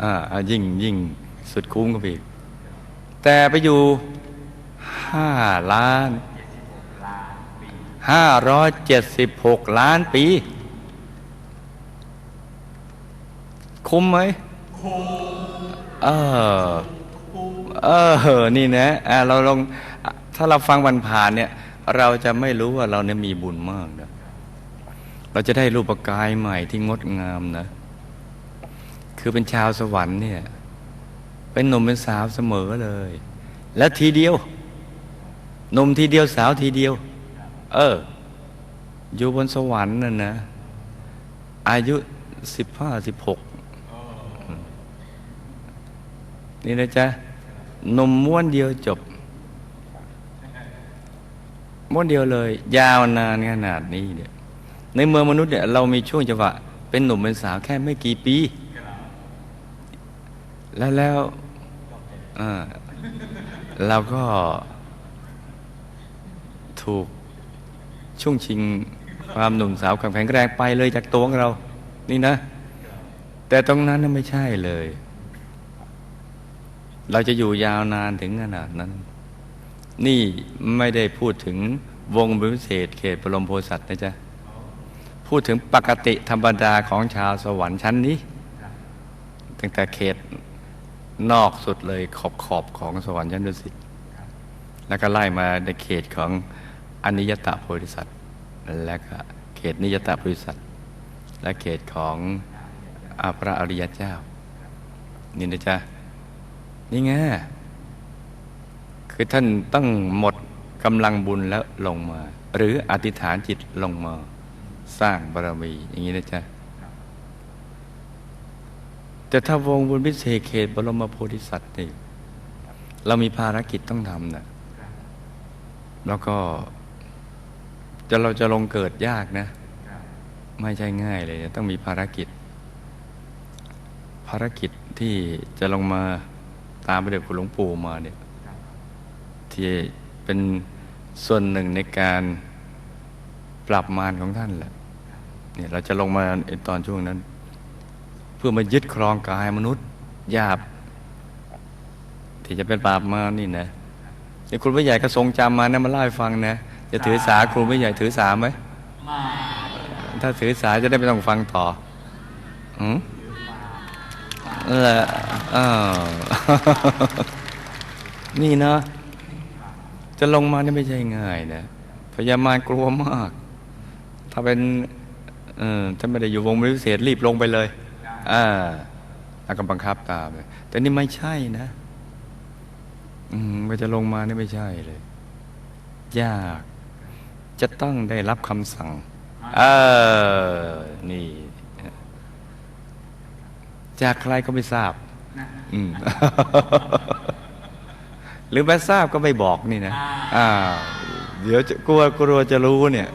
อ่ายิ่งยิ่งสุดคุ้มก็ไปอีก แต่ไปอยู่ห้าล้านห้าร้อยเจ็ดสิบหกล้านปี คุ้มไหมเออเออ นี่นะเราลองถ้าเราฟังวันผ่านเนี่ย เราจะไม่รู้ว่าเราเนี่ยมีบุญมากนะเราจะได้รูปกายใหม่ที่งดงามนะ คือเป็นชาวสวรรค์เนี่ย เป็นหนุ่มเป็นสาวเสมอเลย และทีเดียวหนุ่มทีเดียวสาวทีเดียว เออ อยู่บนสวรรค์นั่นนะ อายุสิบห้าสิบหกนี่นะจ๊ะหนุ่มม้วนเดียวจบ ม้วนเดียวเลย ยาวนานขนาดนี้เนี่ยในเมืองมนุษย์เนี่ยเรามีช่วงจังหวะเป็นหนุ่มเป็นสาวแค่ไม่กี่ปี แล้วแล้วเราก็ถูกช่วงชิงความหนุ่มสาวความแข็งแรงไปเลยจากตัวของเรา นี่นะ แต่ตรงนั้นน่ะไม่ใช่เลย เราจะอยู่ยาวนานถึงขนาดนั้น นี่ไม่ได้พูดถึงวงวิเศษเขตปรมโพสัตว์นะจ๊ะ พูดถึงปกติธรรมดาของชาวสวรรค์ชั้นนี้ ตั้งแต่เขต นอกสุดเลยขอบขอบของสวรรค์ชั้นดุสิตแล้วก็ไล่มาในเขตของอนิยตโพธิสัตว์และก็เขตนิยตโพธิสัตว์และเขตของอพระอริยเจ้า นี่นะจ๊ะนี่ไงคือท่านต้องหมดกำลังบุญแล้วลงมา หรืออธิษฐานจิตลงมา สร้างบารมีอย่างนี้นะจ๊ะ แต่ถ้าวงบุญพิเศษเขตบรมโพธิสัตว์นี่เรามีภารกิจต้องทำนะแล้วก็จะเราจะลงเกิดยากนะ ไม่ใช่ง่ายเลยนะต้องมีภารกิจ ภารกิจที่จะลงมาตามพระเดชคุณหลวงปู่มาเนี่ยที่เป็นส่วนหนึ่งในการปรับมารของท่านแหละเนี่ยเราจะลงมาในตอนช่วงนั้น เพื่อมายึดครองกายมนุษย์หยาบ ที่จะเป็นปราบมารนี่นะนี่คุณผู้ใหญ่ก็ทรงจำมานะมาเล่าให้ฟังนะจะถือสาครูผู้ใหญ่ถือสาไหมถ้าถือสาจะได้ไม่ต้องฟังต่ออืมนั่นแหละอ้าวนี่นะ จะลงมานี่ไม่ใช่ง่ายนะพญามารกลัวมาก ถ้าเป็นเออถ้าไม่ได้อยู่วงวิเศษรีบลงไปเลย อ่าแล้วก็บังคับตามเลยแต่นี่ไม่ใช่นะ อืมก็จะลงมานี่ไม่ใช่เลย ยาก จะต้องได้รับคำสั่ง เออ นี่ จากใครก็ไม่ทราบ อืมหรือแม้ทราบก็ไม่บอกนี่นะ อ่า เดี๋ยวจะกลัวกลัวจะรู้เนี่ย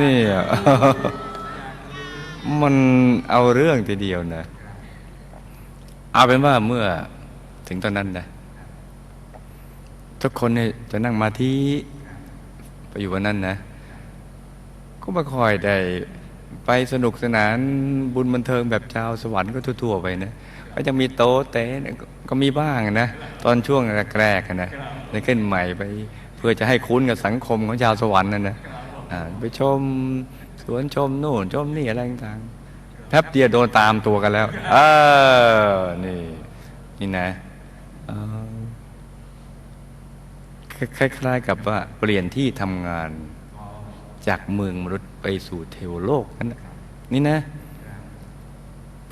นี่อะ มันเอาเรื่องทีเดียวนะ เอาเป็นว่าเมื่อถึงตอนนั้นนะทุกคนเนี่ยจะนั่งมาที่ไปอยู่วันนั้นนะ ก็ม่ค่อยได้ไปสนุกสนานบุญบันเทิงแบบชาวสวรรค์ก็ทั่วๆไปนะก็จะมีโต๊ะเต้นก็มีบ้างนะ ตอนช่วงแรกๆนะได้ขึ้นใหม่ไป เพื่อจะให้คุ้นกับสังคมของชาวสวรรค์นั่นนะไปชม สวนชมนู่นชมนี่อะไรต่างๆแป๊บเดียวโดนตามตัวกันแล้ว เออ นี่ นี่นะคล้ายๆกับว่าเปลี่ยนที่ทำงานจากเมืองมนุษย์ไปสู่เทวโลกนั่นนี่นะ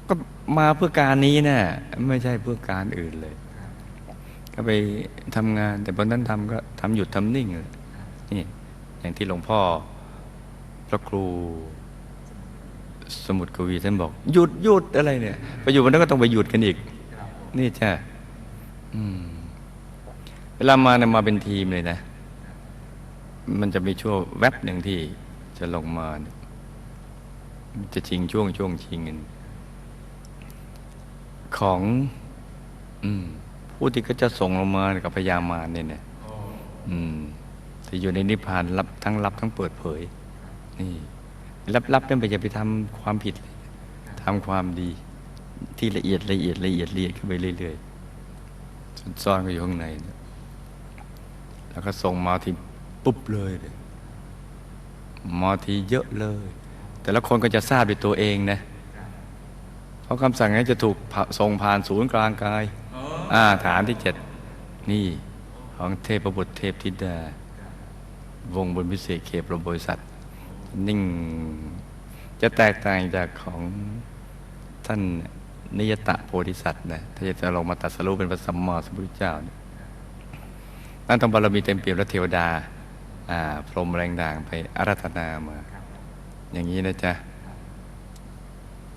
ก็มาเพื่อการนี้นะไม่ใช่เพื่อการอื่นเลย ก็ไปทำงาน แต่บนนั้นทำก็ทำหยุดทำนิ่งเลยนี่ อย่างที่หลวงพ่อ พระครูสมุดกวีท่านบอกหยุดหยุดอะไรเนี่ยไปอยู่บนนั้นก็ต้องไปหยุดกันอีก นี่ใช่เวลามาเนี่ยมาเป็นทีมเลยนะ มันจะมีช่วงแวบหนึ่งที่จะลงมา จะชิงช่วงช่วงชิงกันของ อืมผู้ที่ก็จะส่งลงมากับพญามารเนี่ยนะอืมแต่อยู่ในนิพพานรับทั้งรับทั้งเปิดเผย นี่รับรับนั่นไปอย่าไปทำความผิดทำความดีที่ละเอียดละเอียดละเอียดละเอียดขึ้นไปเรื่อยๆจนซ่อนก็อยู่ข้างในเนี่ยแล้วก็ส่งมาทีปุ๊บเลยเลยมาทีเยอะเลย แต่ละคนก็จะทราบด้วยตัวเองนะเพราะคำสั่งนี้จะถูกผ่าส่งผ่านศูนย์กลางกายอ่าฐานที่เจ็ดนี่ของเทพบุตรเทพธิดาวงบนพิเศษเขตบริษัท นิ่ง จะแตกต่างจากของท่านนิยตะโพธิสัตว์นะถ้าจะลงมาตัดสรุปเป็นพระสัมมาสัมพุทธเจ้าเนี่ยนั่นต้องบารมีเต็มเปี่ยมและเทวดาพรหมแรงด่างไปอารัธนามา อย่างนี้นะจ๊ะ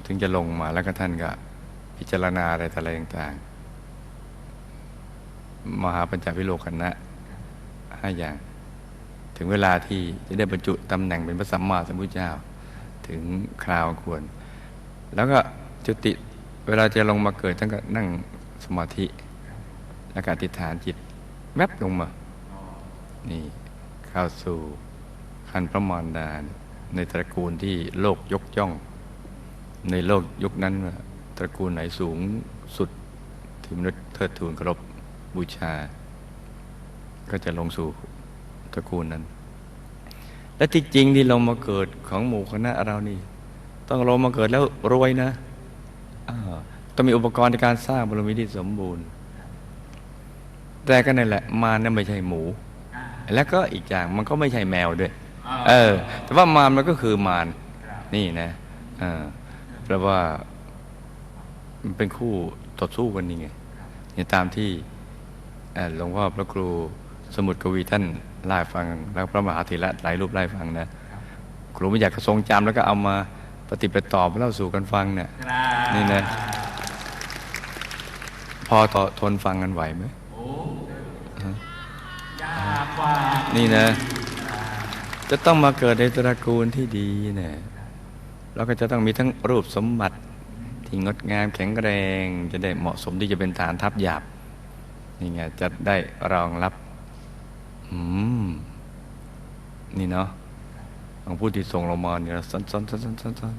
ถึงจะลงมาแล้วก็ท่านก็ พิจารณาอะไรต่ออะไรต่างๆ มหาปัญจวิโลกนะห้าอย่าง ถึงเวลาที่จะได้บรรจุตำแหน่งเป็นพระสัมมาสัมพุทธเจ้า ถึงคราวควร แล้วก็จุติเวลาจะลงมาเกิดท่านก็นั่งสมาธิแล้วก็อธิษฐานจิตแวบลงมา นี่เข้าสู่ขั้นพระมารดาในตระกูลที่โลกยกย่อง ในโลกยุคนั้นตระกูลไหนสูงสุดที่มนุษย์เทิดทูนเคารพบูชา ก็จะลงสู่ ตระกูลนั้น และที่จริงที่ลงมาเกิดของหมู่คณะเรานี่ ต้องลงมาเกิดแล้วรวยนะอ้าวต้องมีอุปกรณ์ในการสร้างบารมีที่สมบูรณ์ แต่ก็นั่นแหละมารนั่นไม่ใช่หมู แล้วก็อีกอย่างมันก็ไม่ใช่แมวด้วย เออ แต่ว่ามารมันก็คือมารนี่นะอ่าแปลว่ามันเป็นคู่ต่อสู้กันนี่ไงเนี่ยตามที่เอ่อหลวงพ่อพระครูสมุดกวีท่าน ไล่าให้ฟังแล้วพระมหาเถระหลายรูปไล่าให้ฟังนะครูไม่อยากจะทรงจำแล้วก็เอามาปฏิบัติต่อเล่าสู่กันฟังเนี่ยนี่นะพอต่อทนฟังกันไหวไหมนี่นะ จะต้องมาเกิดในตระกูลที่ดีเนี่ยเราก็จะต้องมีทั้งรูปสมบัติที่งดงามแข็งแรง จะได้เหมาะสมที่จะเป็นฐานทัพหยาบนี่ไงจะได้รองรับ อืม นี่เนาะของผู้ที่ส่งลงมาเนี่ยซ้อนซ้นซ้อนซ้อนซ้อนซ้อน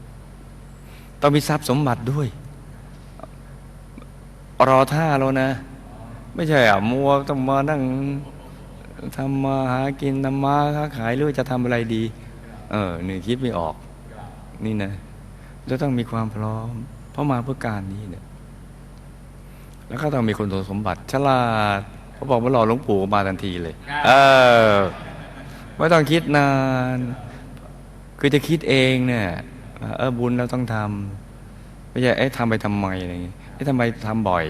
ต้องมีทรัพย์สมบัติด้วย รอท่าแล้วนะ ไม่ใช่อะมัวต้องมานั่งทำมาหากินทำมาค้าขายหรือจะทำอะไรดี เออนี่คิดไม่ออก นี่นะจะต้องมีความพร้อม เพราะมาเพื่อการนี้เนี่ย แล้วก็ต้องมีคุณสมบัติ ฉลาด เขาบอกว่ารอหลวงปู่มาทันทีเลย เออ ไม่ต้องคิดนาน คือจะคิดเองเนี่ยว่าเออบุญเราต้องทำไม่ใช่เอ๊ะทำไปทำไมอะไรอย่างงี้เอ๊ะทำไมทำบ่อย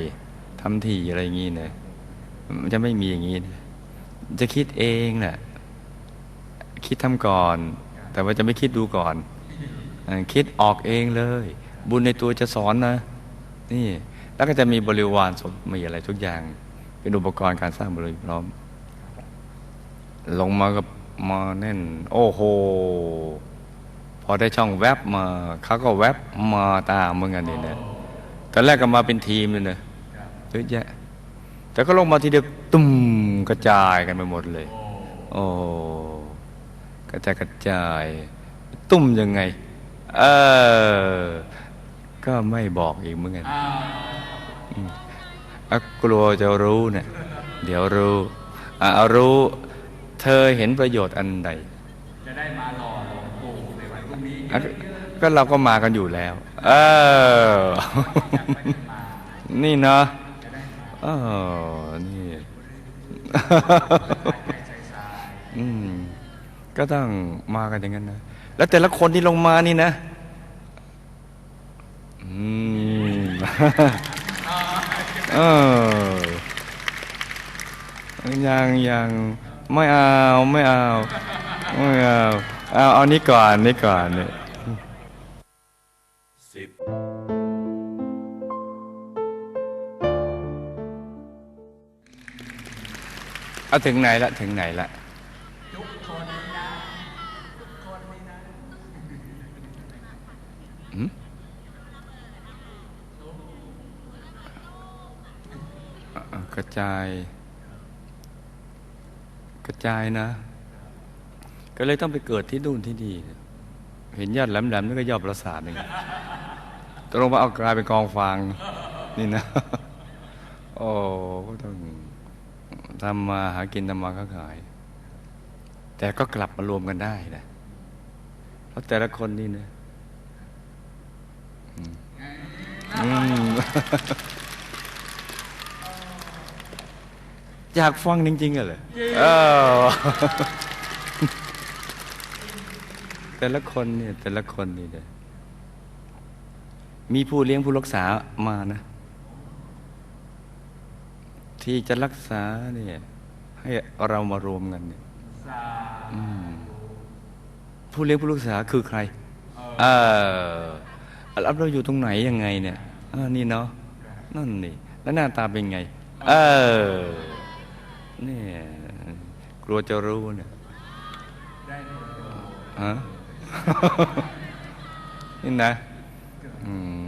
ทำถี่อะไรอย่างงี้เนี่ยมันจะไม่มีอย่างงี้นะจะคิดเองแหละคิดทำก่อน แต่ว่าจะไม่คิดดูก่อนเออคิดออกเองเลย บุญในตัวจะสอนนะ นี่ แล้วก็จะมีบริวารสมมีอะไรทุกอย่าง เป็นอุปกรณ์การสร้างบริพร้อม ลงมากับมาแน่น โอ้โห พอได้ช่องแวบมาเขาก็แวบมาตามเหมือนกันนี่นะตอนแรกก็มาเป็นทีมเลยนะเยอะแยะแต่ก็ลงมาทีเดียวตุ้มกระจายกันไปหมดเลย โอ้กระจายกระจาย ตุ้มยังไง เออ ก็ไม่บอกอีกเหมือนกัน กลัวจะรู้เนี่ยเดี๋ยวรู้อะเอารู้เธอเห็นประโยชน์อันใด จะได้มาหล่อหลวงปู่ในวันพรุ่งนี้อะก็เราก็มากันอยู่แล้ว เออ นี่เนาะเออนี่อืมก็ต้องมากันอย่างนั้นนะแล้วแต่ละคนที่ลงมานี่นะ อืม เออยังยังไม่เอาไม่เอาไม่เอาเอาเอานี้ก่อนนี้ก่อนเนี่ยเอาถึงไหนละถึงไหนละหืมอะอะ กระจาย กระจายนะ ก็เลยต้องไปเกิดที่นู่นที่นี่เห็นยอดแหลมๆนี่ก็ยอดประสาทหนึ่งตกลงมาเอากลายเป็นกองฟางนี่นะ โอ้ก็ต้องทำมาหากินทำมาค้าขาย แต่ก็กลับมารวมกันได้นะ เพราะแต่ละคนนี่นะ อืม อืมอยากฟังจริงๆอะเหรอเออแต่ละคนเนี่ยแต่ละคนนี่เนี่ยมีผู้เลี้ยงผู้รักษามานะ ที่จะรักษาเนี่ย ให้เรามารวมกันเนี่ยสาอืมผู้เลี้ยงผู้รักษาคือใคร เออแล้วเราอยู่ตรงไหนยังไงเนี่ยอ่านี่เนาะนั่นนี่แล้วหน้าตาเป็นไง เออ เนี่ยกลัวจะรู้เนี่ยได้เลยฮะนี่นะอืม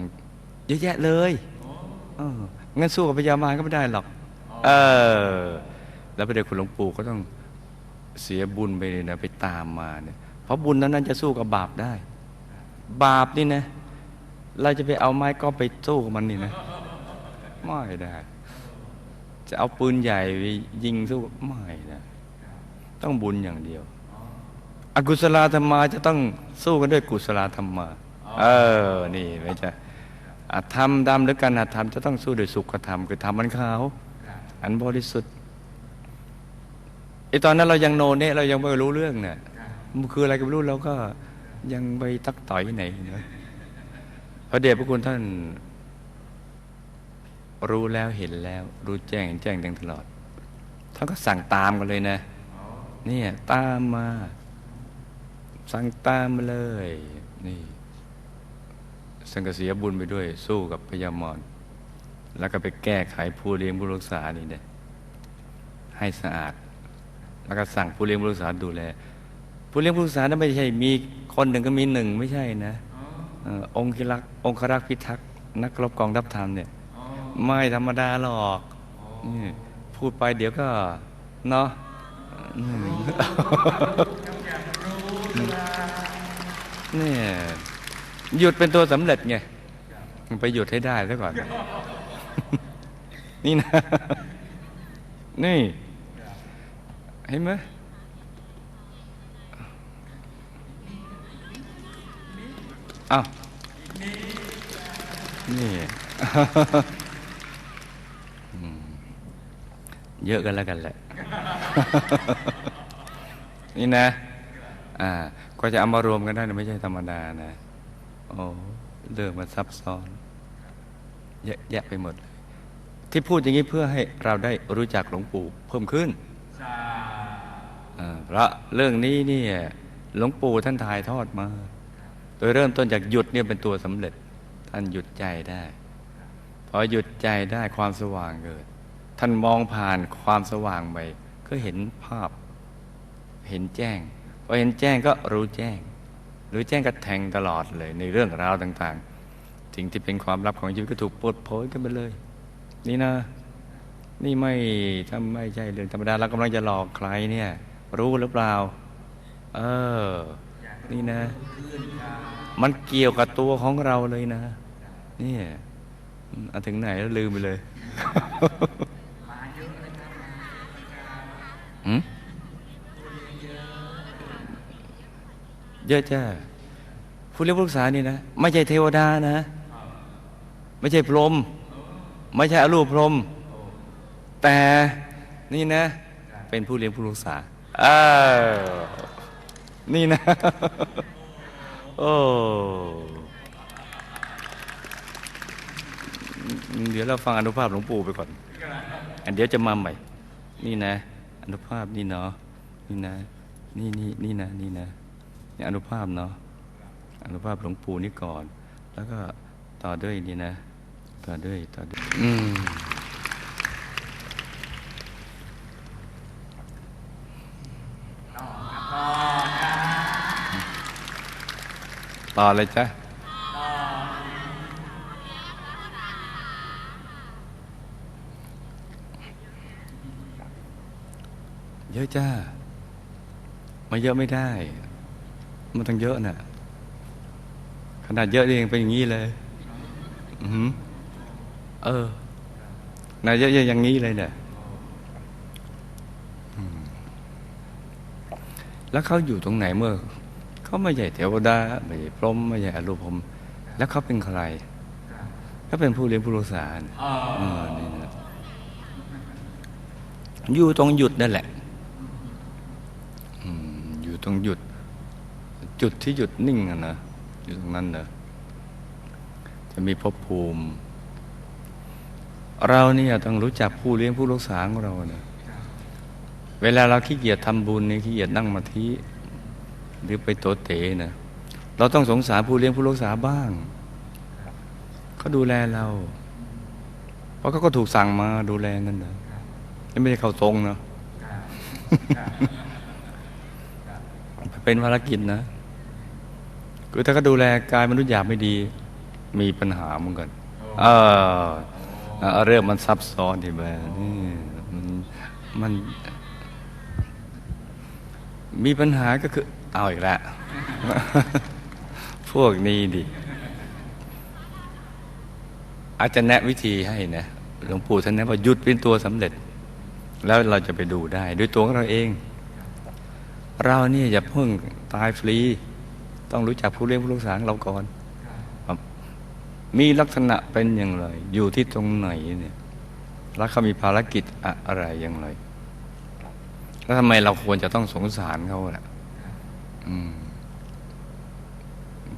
เยอะแยะเลยเอองั้นสู้กับพญามารก็ไม่ได้หรอก เออ แล้วพระเดชคุณหลวงปู่ก็ต้องเสียบุญไปเลยนะไปตามมาเนี่ย เพราะบุญนั้นนั้นจะสู้กับบาปได้ บาปนี่นะ เราจะไปเอาไม้ก็ไปสู้กับมันนี่นะ ไม่ได้ จะเอาปืนใหญ่ไปยิงสู้ไม่ได้ต้องบุญอย่างเดียว อกุศลธรรมาจะต้องสู้กันด้วยกุศลธรรมา เออ นี่ไม่ใช่อธรรมดำหรือการอธรรมจะต้องสู้ด้วยสุขธรรมคือธรรมมันขาว อันบริสุทธิ์ไอตอนนั้นเรายังโนเนะเรายังไม่รู้เรื่องเนี่ยมันคืออะไรก็ไม่รู้เราก็ยังไปตักต่อยไหนนะพระเดชพระคุณท่าน รู้แล้วเห็นแล้ว รู้แจ้งเห็นแจ้งแทงตลอดท่านก็สั่งตามกันเลยนะเนี่ยตามมา สั่งตามมาเลย นี่ สังกเสียบุญไปด้วย สู้กับพญามารแล้วก็ไปแก้ไขผู้เลี้ยงผู้รักษานี่เนี่ยให้สะอาด แล้วก็สั่งผู้เลี้ยงผู้รักษาดูแลผู้เลี้ยงผู้รักษานั้นไม่ใช่มีคนหนึ่งก็มีหนึ่งไม่ใช่นะออองค์คิรักษ์องครักษ์พิทักษ์นักรบกองทัพธรรมเนี่ย ไม่ธรรมดาหรอกนี่พูดไปเดี๋ยวก็เนาะอืมเนี่ยหยุดเป็นตัวสำเร็จไงไปหยุดให้ได้ซะก่อน นี่นะ นี่เห็นไหมอ้าวนี่ อืม เยอะกันแล้วกันแหละ นี่นะ อ่า ก็จะเอามารวมกันได้นะไม่ใช่ธรรมดานะ โอ้เรื่องมันซับซ้อน เยอะแยะไปหมดเลยที่พูดอย่างนี้เพื่อให้เราได้รู้จักหลวงปู่เพิ่มขึ้นสาอ่าเพราะเรื่องนี้เนี่ยหลวงปู่ท่านถ่ายทอดมา โดยเริ่มต้นจากหยุดเนี่ยเป็นตัวสำเร็จ ท่านหยุดใจได้ พอหยุดใจได้ความสว่างเกิด ท่านมองผ่านความสว่างไปก็เห็นภาพ เห็นแจ้งพอเห็นแจ้งก็รู้แจ้ง รู้แจ้งก็แทงตลอดเลยในเรื่องราวต่างๆ สิ่งที่เป็นความลับของชีวิตก็ถูกปลดโผล่กันไปเลย นี่นะ นี่ไม่ถ้าไม่ใช่เรื่องธรรมดาเรากำลังจะหลอกใครเนี่ย รู้หรือเปล่า เออ นี่นะ มันเกี่ยวกับตัวของเราเลยนะ เนี่ยอืมเอาถึงไหนแล้วลืมไปเลย เยอะจ้าผู้เลี้ยงผู้รักษานี่นะ ไม่ใช่เทวดานะ ไม่ใช่พรหมไม่ใช่อรูปพรหมแต่นี่นะ เป็นผู้เลี้ยงผู้รักษาเออนี่นะ โอ้เดี๋ยวเราฟังอนุภาพหลวงปู่ไปก่อนอันเดี๋ยวจะมาใหม่ นี่นะ อนุภาพนี่เนาะนี่นะ นี่นี่นี่นะนี่นะนี่อนุภาพเนาะอนุภาพหลวงปู่นี่ก่อน แล้วก็ต่อด้วยนี่นะ ต่อด้วยต่อด้วยอืมต่อเลยจ้ะ เยอะจ้า มาเยอะไม่ได้ มันต้องเยอะน่ะ ขนาดเยอะเองเป็นอย่างนี้เลย อือหือเออนายเยอะๆอย่างนี้เลยเนี่ยอืมแล้วเขาอยู่ตรงไหนเมื่อเขาไม่ใช่เทวดาไม่ใช่พรหมไม่ใช่อรูปพรหมแล้วเขาเป็นใครเขาเป็นผู้เลี้ยงผู้รักษาเนี่ยอ๋อเออนี่นะอยู่ตรงหยุดนั่นแหละอืมอยู่ ตรงหยุด จุดที่หยุดนิ่งอะนะอยู่ตรงนั้นเนอะจะมีภพภูมิ เราเนี่ยต้องรู้จักผู้เลี้ยงผู้รักษาของเราเนะเวลาเราขี้เกียจทำบุญเนี่ยขี้เกียจนั่งมาทีหรือไปโตเตะนะเราต้องสงสารผู้เลี้ยงผู้รักษาบ้างเขาดูแลเรา เพราะเขาก็ถูกสั่งมาดูแลนั่นนะไม่ได้เข้าทรงเนาะ เป็นภารกิจนะคือถ้าเขาดูแลกายมนุษย์หยาบไม่ดี มีปัญหาเหมือนกันเออเออเรื่องมันซับซ้อนที่แบบนี่มันมัน มีปัญหาก็คือ เอาอีกแล้วพวกนี้ดิอาจจะแนะวิธีให้นะหลวงปู่ท่านแนะว่าหยุดเป็นตัวสำเร็จ แล้วเราจะไปดูได้ ด้วยตัวของเราเอง เราเนี่ยอย่าเพิ่งตายฟรี ต้องรู้จักผู้เลี้ยงผู้รักษางเราก่อน มีลักษณะเป็นอย่างไร อยู่ที่ตรงไหนเนี่ยแล้วเขามีภารกิจอะไรอย่างไรแล้วทำไมเราควรจะต้องสงสารเขาล่ะ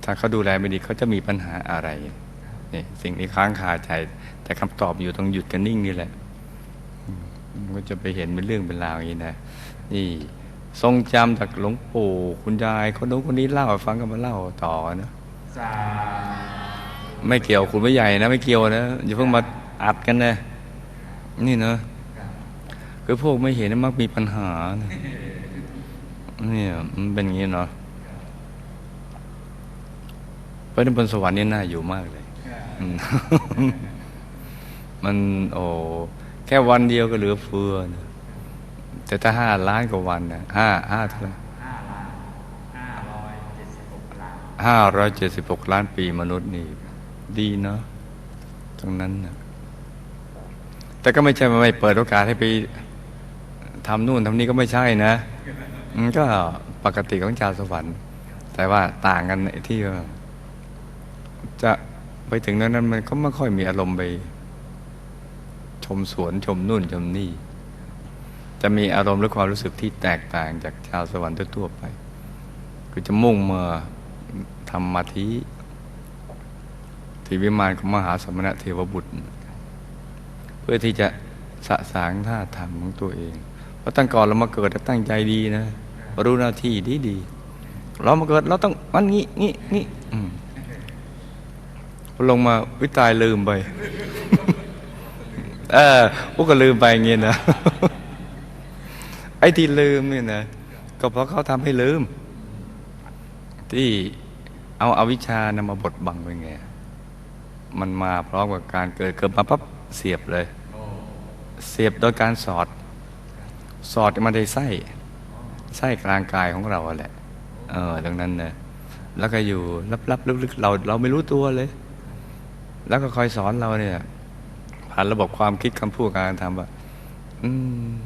ถ้าเขาดูแลไม่ดีเขาจะมีปัญหาอะไรนี่สิ่งนี้ค้างคาใจ แต่คำตอบอยู่ตรงหยุดกันนิ่งนี่แหละมันก็จะไปเห็นเป็นเรื่องเป็นราวอย่างนี้นะนี่ ทรงจำจากหลวงปู่คุณยายคนนู้นคนนี้เล่าให้ฟังก็มาเล่าต่อนะสาไม่เกี่ยวคุณไม่ใหญ่นะ ไม่เกี่ยวนะอย่าเพิ่งมาอัดกันนะนี่เนอะคือพวกไม่เห็นนะมักมีปัญหานะเนี่ยมันเป็นอย่างนี้เนาะเพราะฉะนั้นบนสวรรค์นี่น่าอยู่มากเลยอืมมันโอ้แค่วันเดียวก็เหลือเฟือนะ แต่ถ้าห้าล้านกว่าวันนะห้าห้าเท่าไหร่ห้าล้านห้าร้อยเจ็ดสิบหกล้านห้าร้อยเจ็ดสิบหกล้านปีมนุษย์นี่ดีเนาะตรงนั้นนะแต่ก็ไม่ใช่ไม่เปิดโอกาสให้ไปทำนู่นทำนี่ก็ไม่ใช่นะมันก็ปกติของชาวสวรรค์ แต่ว่าต่างกันที่จะไปถึงนั้นนั้นมันก็ไม่ค่อยมีอารมณ์ไป ชมสวนชมนู่นชมนี่ จะมีอารมณ์และความรู้สึกที่แตกต่างจากชาวสวรรค์ทั่วๆไป คือจะมุ่งมาทำมาธิที่วิมานของมหาสมณะเทวบุตร เพื่อที่จะสะสางท่าธรรมของตัวเอง เพราะตั้งก่อนเรามาเกิดเราตั้งใจดีนะ รู้หน้าที่ดีดีเรามาเกิดเราต้องมันงี้งี้งี้ลงมาวิตายลืมไป เออพวกก็ลืมไปงเงี้ยนะ อ้ที่ลืมเนี่ยนะก็เพราะเขาทำให้ลืม ที่เอาอาวิชชานำมาบดบังไปไง มันมาพร้อมกับการเกิดเกิดมาปั๊บเสียบเลย เสียบโดยการสอด สอดมาในไส้ ไส้กลางกายของเราแหละ เออดังนั้นนะแล้วก็อยู่ลับๆลึกๆเราเราไม่รู้ตัวเลย แล้วก็คอยสอนเราเนี่ยผ่านระบบความคิดคำพูดการทำว่า อืม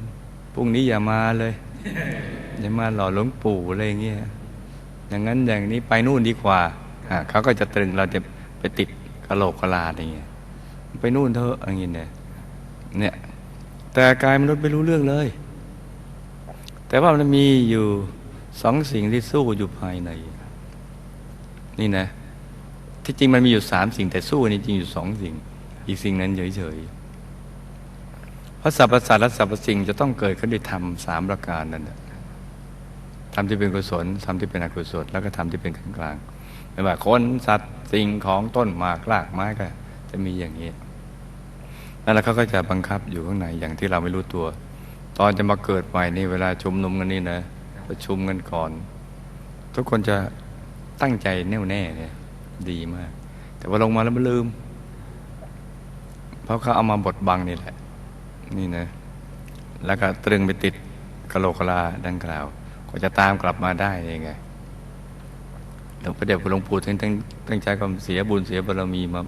พรุ่งนี้อย่ามาเลย อย่ามาหล่อหลวงปู่อะไรอย่างเงี้ยอย่างนั้นอย่างนี้ไปนู่นดีกว่าเขาก็จะตรึงเราจะไปติดกระโหลกกระลาอะไรเงี้ยไปนู่นเถอะอย่างเงี้ยเนี่ยเนี่ยแต่กายมนุษย์ไม่รู้เรื่องเลย แต่ว่ามันมีอยู่สองสิ่งที่สู้อยู่ภายใน นี่นะ ที่จริงมันมีอยู่สามสิ่งแต่สู้นี่จริงอยู่สองสิ่ง อีกสิ่งนั้นเฉยๆ เพราะสรรพสัตว์และสรรพสิ่งจะต้องเกิดขึ้นด้วยธรรมสามประการนั่นแหละธรรมที่เป็นกุศลธรรมที่เป็นอกุศลแล้วก็ธรรมที่เป็นกลางกลางไม่ว่าคนสัตว์สิ่งของต้นหมากรากไม้ก็จะมีอย่างนี้นั่นแหละเขาก็จะบังคับอยู่ข้างในอย่างที่เราไม่รู้ตัว ตอนจะมาเกิดใหม่นี่เวลาชุมนุมกันนี่นะประชุมกันก่อน ทุกคนจะตั้งใจแน่วแน่เนี่ยดีมาก แต่ว่าลงมาแล้วมันลืม เพราะเขาเอามาบดบังนี่แหละ นี่นะแล้วก็ตรึงไปติดกะโหลกลาดังกล่าวก็จะตามกลับมาได้ยังไงหลวงพ่อเดชหลวงปู่ท่านตั้งตั้งใจความเสียบุญเสียบารมีมา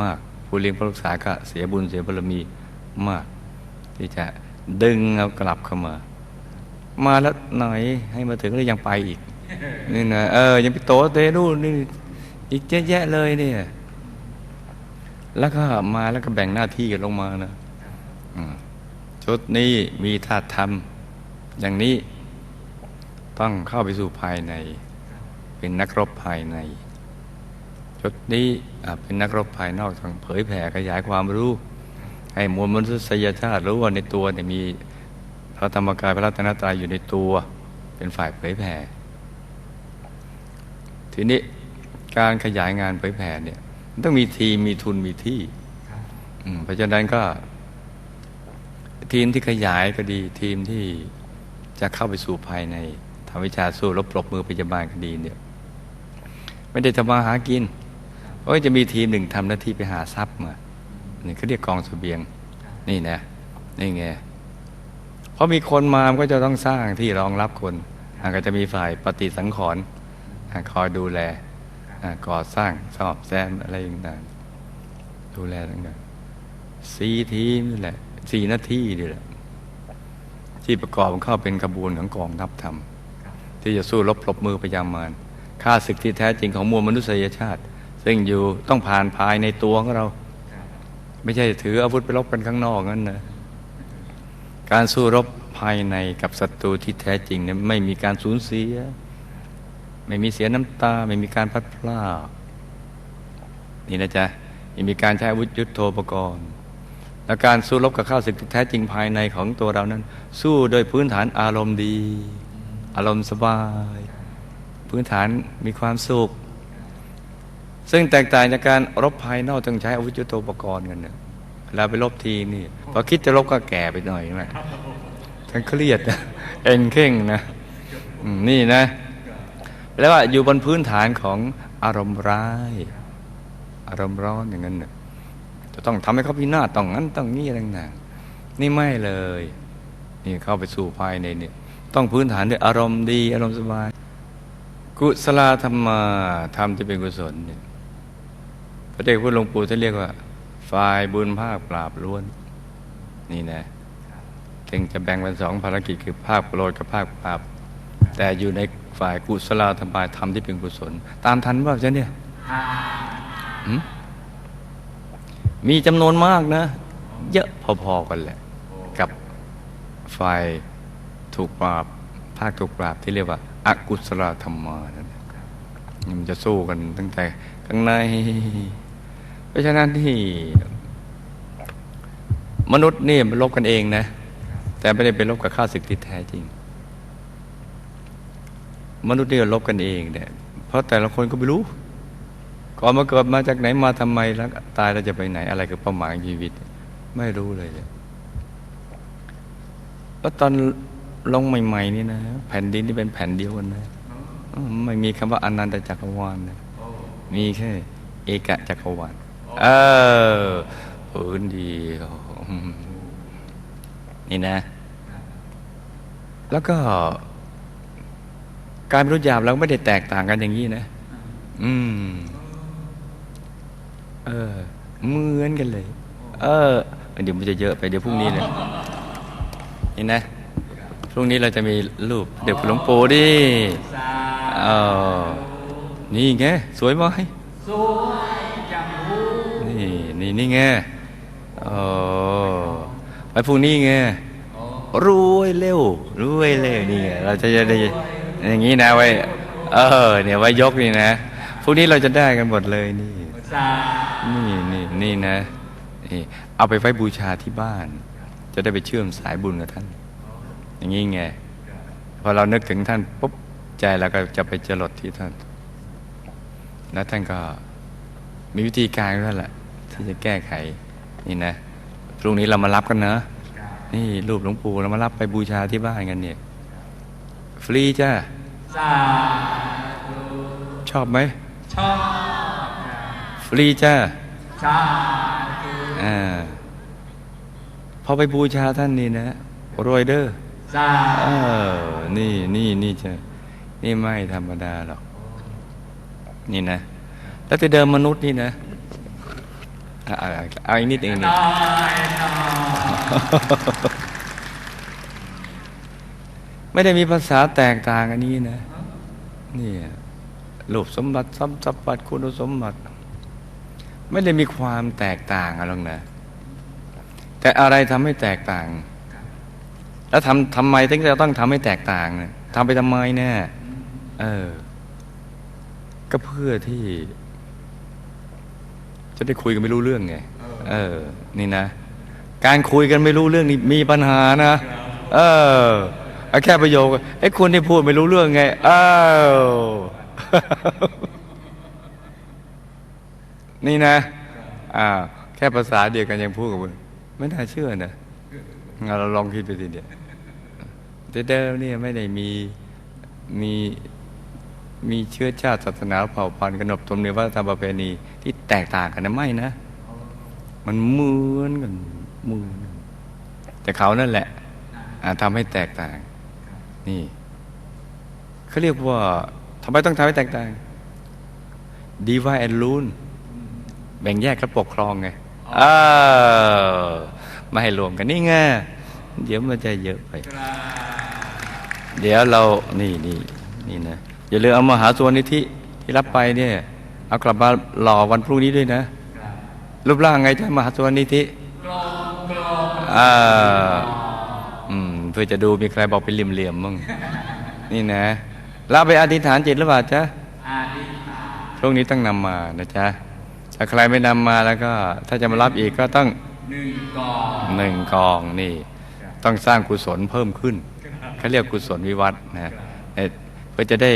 มาก ผู้เลี้ยงผู้รักษาก็เสียบุญเสียบารมีมาก ที่จะดึงเอากลับเข้ามา มาแล้วหน่อยให้มาถึงแล้วยังไปอีกนี่นะเออยังไปโตเตนู่นนี่อีกเยอะแยะเลยเนี่ย แล้วก็มาแล้วก็แบ่งหน้าที่กันลงมานะ ชุดนี้มีธาตุธรรม อย่างนี้ต้องเข้าไปสู่ภายใน เป็นนักรบภายใน ชุดนี้เป็นนักรบภายนอกต้องเผยแผ่ขยายความรู้ ให้มวลมนุษยชาติรู้ว่าในตัวเนี่ยมีพระธรรมกายพระรัตนตรัยอยู่ในตัวเป็นฝ่ายเผยแผ่ ทีนี้การขยายงานเผยแผ่เนี่ยต้องมีทีมมีทุนมีที่ เพราะฉะนั้นก็ ทีมที่ขยายก็ดี ทีมที่จะเข้าไปสู่ภายในทำวิชาสู้รบปรบมือพยาบาลก็ดีเนี่ยไม่ได้ทำมาหากินโอ้ยจะมีทีมหนึ่งทำหน้าที่ไปหาทรัพย์มานี่เขาเรียกกองเสบียง นี่นะนี่ไงเพราะมีคนมามันก็จะต้องสร้างที่รองรับคนอาก็จะมีฝ่ายปฏิสังขรณ์คอยดูแลก่อสร้างซ่อมแซมอะไรต่างๆดูแลต่างๆสีทีมนี่แหละ สี่หน้าที่นี่แหละ ที่ประกอบเข้าเป็นกระบวนของกองทัพธรรม ที่จะสู้รบปรบมือพยามารฆ่าศึกที่แท้จริงของมวลมนุษยชาติ ซึ่งอยู่ต้องผ่านภายในตัวของเรา ไม่ใช่ถืออาวุธไปรบกันข้างนอกนั่นนะการสู้รบภายในกับศัตรูที่แท้จริงเนี่ยไม่มีการสูญเสีย ไม่มีเสียน้ำตา ไม่มีการพลัดพรากนี่นะจ๊ะไม่มีการใช้อาวุธยุทโธปกรณ์ และการสู้รบกับข้าศึกที่แท้จริงภายในของตัวเรานั้น สู้โดยพื้นฐานอารมณ์ดี อารมณ์สบาย พื้นฐานมีความสุข ซึ่งแตกต่างจากการรบภายนอกต้องใช้อาวุธยุทโธปกรณ์กันเนี่ยเวลาไปรบทีนี่พอคิดจะรบก็แก่ไปหน่อยนะทั้งเครียดเอ็นเข่งนะนี่นะ แล้วว่าอยู่บนพื้นฐานของอารมณ์ร้าย อารมณ์ร้อนอย่างนั้นน่ะ จะต้องทำให้เขาพินาศต้องนั้นต้องนี่อะไรต่างๆนี่ไม่เลย นี่เข้าไปสู่ภายในเนี่ย ต้องพื้นฐานด้วยอารมณ์ดีอารมณ์สบาย กุศลธรรมาธรรมที่เป็นกุศลเนี่ยพระเดชพระหลวงปู่ท่านเรียกว่าฝ่ายบุญภาคปราบล้วน นี่นะจึงจะแบ่งเป็นสองภารกิจคือภาคโปรดกับภาคปราบ แต่อยู่ในฝ่ายกุศลธรรมายธรรมที่เป็นกุศล ตามทันว่าจ๊ะเนี่ยหื มีจำนวนมากนะ เยอะพอๆกันแหละ กับฝ่ายถูกปราบ ภาคถูกปราบที่เรียกว่าอากุศลธรรมานั่นมันจะสู้กันตั้งแต่ข้างใน เพราะฉะนั้นที่ มนุษย์นี่มันลบกันเองนะ แต่ไม่ได้ไปลบกับข้าศึกที่แท้จริง มนุษย์นี่ลบกันเองเนี่ยเพราะแต่ละคนก็ไม่รู้ ก่อนมาเกิดมาจากไหนมาทำไมแล้วตายเราจะไปไหนอะไรคือเป้าหมายชีวิต ไม่รู้เลยเนี่ยแล้วตอนลงใหม่ ๆ นี่นะแผ่นดินที่เป็นแผ่นเดียวกันนะไม่มีคำว่าอนันตจักรวาลนะมีแค่เอกจักรวาลเออพื้นดีนี่นะ แล้วก็ การเป็นรู้หยาบเราไม่ได้แตกต่างกันอย่างนี้นะ อืม เออ เหมือนกันเลย เออ เดี๋ยวมันจะเยอะไปเดี๋ยวพรุ่งนี้เลยนี่นะ พรุ่งนี้เราจะมีรูปเด็กหลวงปู่ดิเออนี่ไงสวยไหมสวยจังหูนี่นี่นี่ไงเออไปพรุ่งนี้ไงรวยเร็วรวยเร็วนี่ไงเราจะจะได้อย่างนี้นะไว้ เออ เนี่ยไว้ยกนี่นะพรุ่งนี้เราจะได้กันหมดเลยนี่สา นี่นี่นี่นะนี่เอาไปไว้บูชาที่บ้าน จะได้ไปเชื่อมสายบุญกับท่าน อย่างนี้ไงพอเรานึกถึงท่านปุ๊บใจเราก็จะไปจรดที่ท่าน แล้วท่านก็มีวิธีการของท่านแหละที่จะแก้ไขนี่นะพรุ่งนี้เรามารับกันนะนี่รูปหลวงปู่เรามารับไปบูชาที่บ้านกันเนี่ยฟรีจ้าสาชอบไหมชอบ ฟรีจ้าสาอ่าพอไปบูชาท่านนี่นะรวยเด้อสาเออ นี่นี่นี่จะนี่ไม่ธรรมดาหรอก นี่นะ แล้วแต่เดิมมนุษย์นี่นะเอาเอาเอาอีกนิดเองนี่ยไม่ได้มีภาษาแตกต่างอันนี้นะ นี่รูปสมบัติสัมสมบัติคุณสมบัติ ไม่ได้มีความแตกต่างอะไรหรอกนะแต่อะไรทำให้แตกต่าง แล้วทำทำไมถึงจะต้องทำให้แตกต่างเนี่ยทำไปทำไมเนี่ยเออ ก็เพื่อที่ จะได้คุยกันไม่รู้เรื่องไงเออ นี่นะ การคุยกันไม่รู้เรื่องนี่มีปัญหานะเออเอาแค่ประโยคไอ้คุณที่พูดไม่รู้เรื่องไง เออ นี่นะอ่าแค่ภาษาเดียวกันยังพูดกับมึงไม่น่าเชื่อนะงั้นเราลองคิดไปสิเดียวแต่เดิมเนี่ยไม่ได้มีมีมีเชื้อชาติศาสนาเผ่าพันธุ์ขนบธรรมเนียมวัฒนธรรมประเพณีที่แตกต่างกันนะไม่นะ มันเหมือนกันเหมือนแต่เขานั่นแหละอ่าทำให้แตกต่าง นี่เขาเรียกว่าทำไมต้องทำให้แตกต่างดีว่าแอนลูน แบ่งแยกกันปกครองไงเออไม่ให้รวมกันนี่ไงเดี๋ยวมันจะเยอะไป เดี๋ยวเรานี่นี่นี่นะอย่าลืมเอามาหาส่วนนิธิที่รับไปเนี่ย เอากลับมาหล่อวันพรุ่งนี้ด้วยนะ รูปร่างไงจะมหาส่วนนิธิกลมกลมอ่าอืมเพื่อจะดูมีใครบอกเป็นเหลี่ยมๆมั่งนี่นะเราไปอธิษฐานจิตหรือเปล่าจ๊ะอาทิตย์พรุ่งนี้ต้องนำมานะจ๊ะ ถ้าใครไม่นำมาแล้วก็ ถ้าจะมารับอีกก็ต้องหนึ่งกองหนึ่งกองนี่ ต้องสร้างกุศลเพิ่มขึ้นเขาเรียกกุศลวิวัฒน์นะเอ่อเพื่อจะได้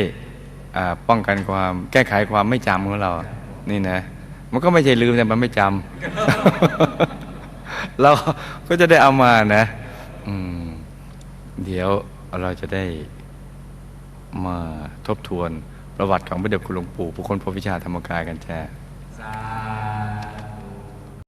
อ่าป้องกันความแก้ไขความไม่จำของเรา นี่นะ มันก็ไม่ใช่ลืมแต่มันไม่จำเราก็จะได้เอามานะอืมเดี๋ยวเราจะได้มาทบทวนประวัติของพระเดชคุณหลวงปู่ผู้คนพบวิชาธรรมกายกันแจ้ Ah.